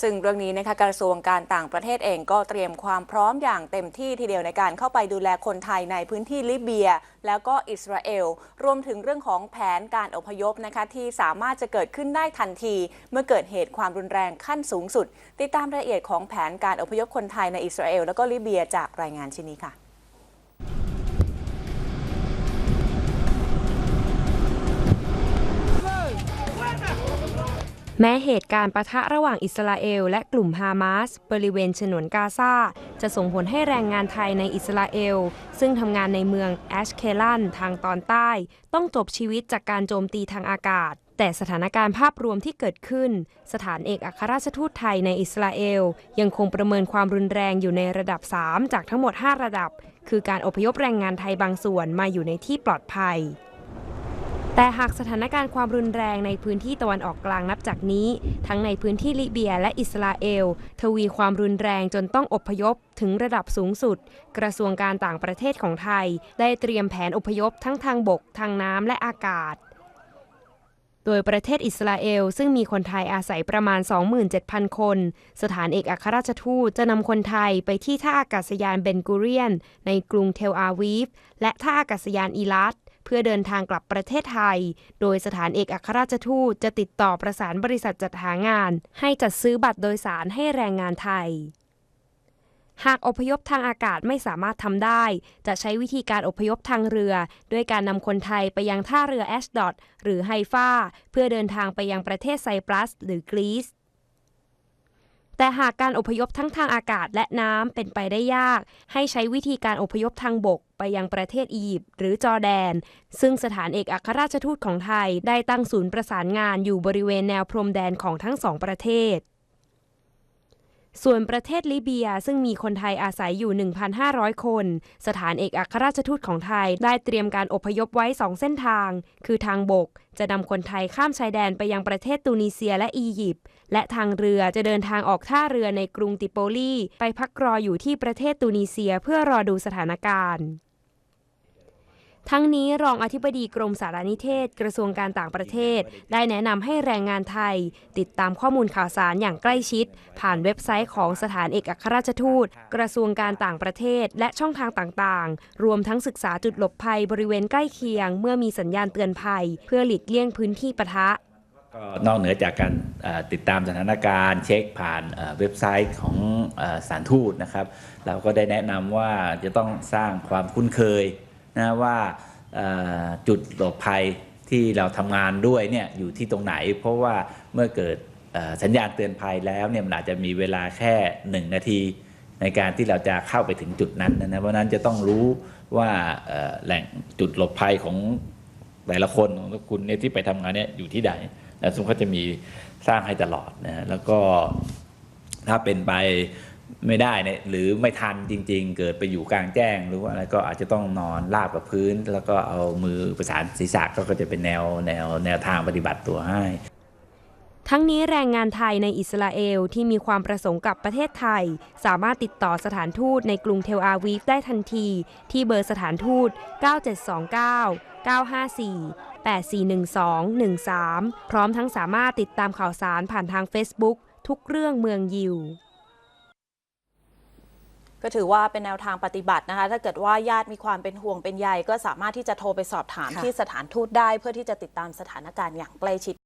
ซึ่งเรื่องนี้นะคะกระทรวงการต่างประเทศเองก็เตรียมความพร้อมอย่างเต็มที่ทีเดียวในการเข้าไปดูแลคนไทยในพื้นที่ลิเบีย แล้วก็อิสราเอล รวมถึงเรื่องของแผนการอพยพนะคะที่สามารถจะเกิดขึ้นได้ทันที เมื่อเกิดเหตุความรุนแรงขั้นสูงสุด ติดตามรายละเอียดของแผนการอพยพคนไทยในอิสราเอล แล้วก็ลิเบียจากรายงานชิ้นนี้ค่ะ แม้เหตุการณ์ปะทะระหว่างอิสราเอลและกลุ่มฮามาสบริเวณฉนวนกาซาจะส่งผลให้แรงงานไทยในอิสราเอล ซึ่งทำงานในเมืองแอชเคลันทางตอนใต้ ต้องจบชีวิตจากการโจมตีทางอากาศ แต่สถานการณ์ภาพรวมที่เกิดขึ้น สถานเอกอัครราชทูตไทยในอิสราเอล ยังคงประเมินความรุนแรงอยู่ในระดับ 3 จากทั้งหมด 5 ระดับ คือการอพยพแรงงานไทยบางส่วนมาอยู่ในที่ปลอดภัย แต่หากสถานการณ์ความรุนแรงในพื้นที่ตะวันออกกลางนับจากนี้ ทั้งในพื้นที่ลิเบียและอิสราเอล ทวีความรุนแรงจนต้องอพยพถึงระดับสูงสุด กระทรวงการต่างประเทศของไทย ได้เตรียมแผนอพยพทั้งทางบก ทางน้ำและอากาศ โดยประเทศอิสราเอล ซึ่งมีคนไทยอาศัยประมาณ 27,000 คน สถานเอกอัครราชทูตจะนำคนไทยไปที่ท่าอากาศยานเบนกูเรียน ในกรุงเทลอาวีฟและท่าอากาศยานอีลัต เพื่อเดินทางกลับประเทศไทย โดยสถานเอกอัครราชทูตจะติดต่อประสานบริษัทจัดหางาน ให้จัดซื้อบัตรโดยสารให้แรงงานไทย หากอพยพทางอากาศไม่สามารถทำได้ จะใช้วิธีการอพยพทางเรือ ด้วยการนำคนไทยไปยังท่าเรือแอชดอดหรือไฮฟาเพื่อเดินทางไปยังประเทศไซปรัส หรือกรีซ แต่หากการอพยพทั้งทางอากาศและน้ำเป็นไปได้ยาก ให้ใช้วิธีการอพยพทางบกไปยังประเทศอียิปต์หรือจอร์แดน ซึ่งสถานเอกอัครราชทูตของไทยได้ตั้งศูนย์ประสานงานอยู่บริเวณแนวพรมแดนของทั้งสองประเทศ ส่วนประเทศลิเบียซึ่งมีคนไทยอาศัยอยู่ 1,500 คน สถานเอกอัครราชทูตของไทยได้เตรียมการอพยพไว้ 2 เส้นทาง คือทางบก จะนำคนไทยข้ามชายแดนไปยังประเทศตูนิเซียและอียิปต์และทางเรือจะเดินทางออกท่าเรือในกรุงติโปลีไปพักรออยู่ที่ประเทศตูนิเซียเพื่อรอดูสถานการณ์ ทั้งนี้รองอธิบดีกรมสารนิเทศ กระทรวงการต่างประเทศ ได้แนะนำให้แรงงานไทย ติดตามข้อมูลข่าวสารอย่างใกล้ชิด ผ่านเว็บไซต์ของสถานเอกอัครราชทูต กระทรวงการต่างประเทศ และช่องทางต่างๆ รวมทั้งศึกษาจุดหลบภัยบริเวณใกล้เคียง เมื่อมีสัญญาณเตือนภัย เพื่อหลีกเลี่ยงพื้นที่ปะทะนอกเหนือจากการติดตามสถานการณ์เช็คผ่านเว็บไซต์ของสถานทูตนะครับ เราก็ได้แนะนำว่าจะต้องสร้างความคุ้นเคย นะว่าจุดหลบภัยที่เราทำงานด้วยเนี่ยอยู่ที่ตรงไหน เพราะว่าเมื่อเกิดสัญญาณเตือนภัยแล้วเนี่ยมันอาจจะมีเวลาแค่หนึ่งนาทีในการที่เราจะเข้าไปถึงจุดนั้นนะเพราะนั้นจะต้องรู้ว่าแหล่งจุดหลบภัยของแต่ละคนของคุณเนี่ยที่ไปทำงานเนี่ยอยู่ที่ใดแล้วซึ่งเขาจะมีสร้างให้ตลอดนะฮะแล้วก็ถ้าเป็นไป ไม่ได้เนี่ยหรือไม่ทันจริง ๆ เกิดไปอยู่กลางแจ้ง หรือว่าอะไรก็อาจจะต้องนอนราบกับพื้น แล้วก็เอามือประสานศีรษะก็จะเป็นแนวแนวแนวทางปฏิบัติตัวให้ ทั้งนี้แรงงานไทยในอิสราเอลที่มีความประสงค์กับประเทศไทย สามารถติดต่อสถานทูตในกรุงเทลอาวีฟได้ทันที ที่เบอร์สถานทูต 9729 954 8412 13 พร้อมทั้งสามารถติดตามข่าวสารผ่านทาง Facebook ทุกเรื่องเมืองยิว ก็ถือว่าเป็นแนวทางปฏิบัตินะคะ ถ้าเกิดว่าญาติมีความเป็นห่วงเป็นใยก็สามารถที่จะโทรไปสอบถามที่สถานทูตได้ เพื่อที่จะติดตามสถานการณ์อย่างใกล้ชิด